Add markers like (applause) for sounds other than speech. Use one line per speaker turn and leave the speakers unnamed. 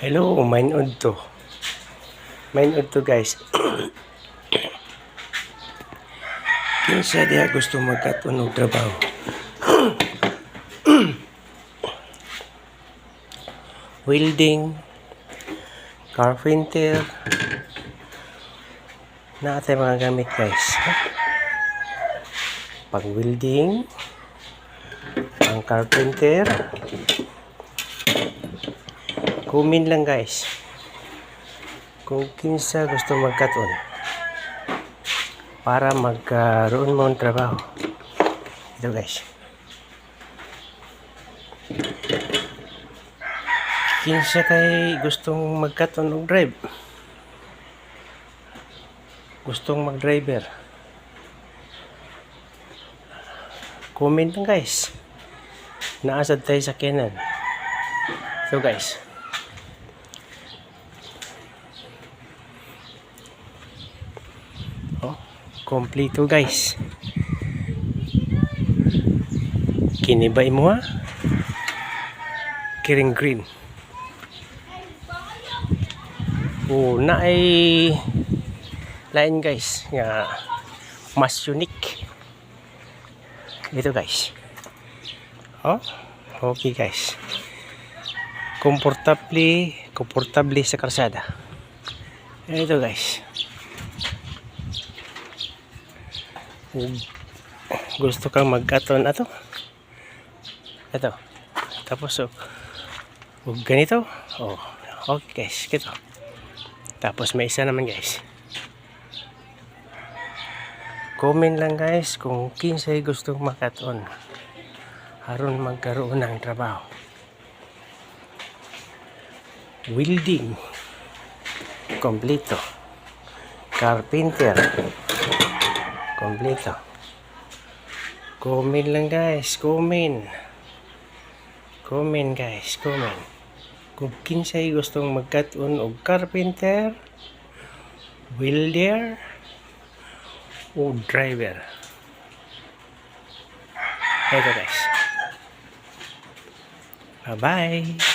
Hello, main to. Main to guys. (coughs) Kinsa diha gusto magkaton og trabaho. (coughs) Welding, carpenter, na atay mga gamit guys. Pang welding, pang carpenter, Kumin lang guys. Kung kinsa gusto magkaton para magkaroon mo ng trabaho. Ito guys. Kinsa kay gustong magkaton og drive. Gustong mag-driver. Comment lang guys. Naasad tayo sa Canon. So guys. Oh, kompleto guys. Kinibay mo ha? Kiring green. Oh, na ay lain guys nga mas unique. Ito guys. Oh, okay guys. Komportable, komportable sa karsada. Ito guys. Kung gusto kang magkaton ato. Ito tapos oh, oh ganito oh. Okay guys. Kito. Tapos may isa naman guys. Comment lang guys kung kinsay gustong makaton haron magkaroon ng trabaho. Welding. Kompleto. Carpenter kompleto. Comment lang guys. Comment comment guys. Comment kung kinsay gustong magkaton og carpenter welder o driver. Eto guys. Bye bye